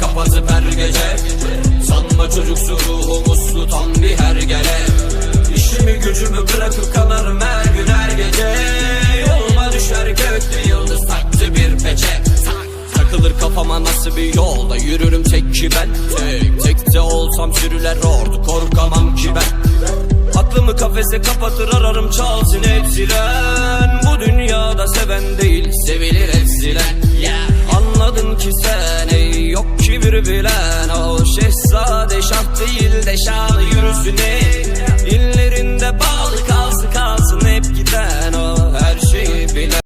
kapatıp her gece. Sanma çocuksu ruhumuzlu tam bir hergele. İşimi gücümü bırakıp kanarım her gün her gece. Yoluma düşer gökte yıldız taktı bir peçe. Takılır kafama nasıl bir yolda yürürüm tek ki ben. Tek tek de olsam sürüler ordu korkamam ki ben. Aklımı kafese kapatır ararım çalsın hepsilen. Bu dünyada seven değil sevilir hepsilen. Anladın ki sen Bilen o şehzade şah değil de şah yürüsün ey İllerin